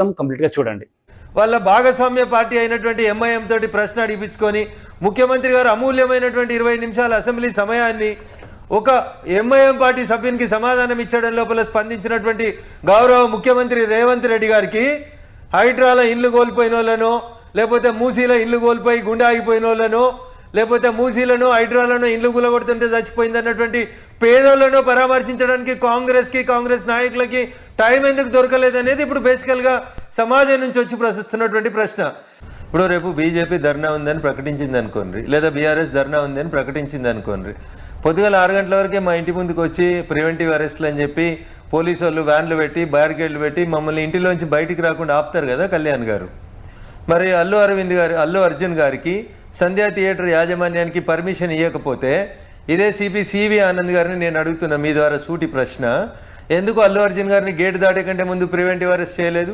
మొత్తం కంప్లీట్గా చూడండి. వాళ్ళ భాగస్వామ్య పార్టీ అయినటువంటి ఎంఐఎం తోటి ప్రశ్న అడిపించుకొని ముఖ్యమంత్రి గారు అమూల్యమైనటువంటి ఇరవై నిమిషాల అసెంబ్లీ సమయాన్ని ఒక ఎంఐఎం పార్టీ సభ్యునికి సమాధానం ఇచ్చడం లోపల స్పందించినటువంటి గౌరవ ముఖ్యమంత్రి రేవంత్ రెడ్డి గారికి హైడ్రాల ఇల్లు కోల్పోయిన వాళ్ళను లేకపోతే మూసీల ఇల్లు కోల్పోయి గుండె ఆగిపోయిన వాళ్ళను లేకపోతే మూసీలను హైడ్రాలను ఇల్లు గులగొడుతుంటే చచ్చిపోయింది అన్నటువంటి పేదోళ్ళను పరామర్శించడానికి కాంగ్రెస్కి కాంగ్రెస్ నాయకులకి టైం ఎందుకు దొరకలేదనేది ఇప్పుడు బేసికల్గా సమాజం నుంచి వచ్చి ప్రశ్నిస్తున్నటువంటి ప్రశ్న. ఇప్పుడు రేపు బీజేపీ ధర్నా ఉందని ప్రకటించింది అనుకోండి లేదా బీఆర్ఎస్ ధర్నా ఉందని ప్రకటించింది అనుకోండి పొద్దుగల ఆరు గంటల వరకే మా ఇంటి ముందుకు వచ్చి ప్రివెంటివ్ అరెస్ట్లు అని చెప్పి పోలీసు వాళ్ళు వ్యాన్లు పెట్టి బ్యారికేడ్లు పెట్టి మమ్మల్ని ఇంటిలోంచి బయటికి రాకుండా ఆపుతారు కదా కళ్యాణ్ గారు. మరి అల్లు అరవింద్ గారి అల్లు అర్జున్ గారికి సంధ్యా థియేటర్ యాజమాన్యానికి పర్మిషన్ ఇవ్వకపోతే ఇదే సిపి సివి ఆనంద్ గారిని నేను అడుగుతున్నా మీ ద్వారా సూటి ప్రశ్న ఎందుకు అల్లు అర్జున్ గారిని గేట్ దాటే కంటే ముందు ప్రివెంటివ్ అరెస్ట్ చేయలేదు?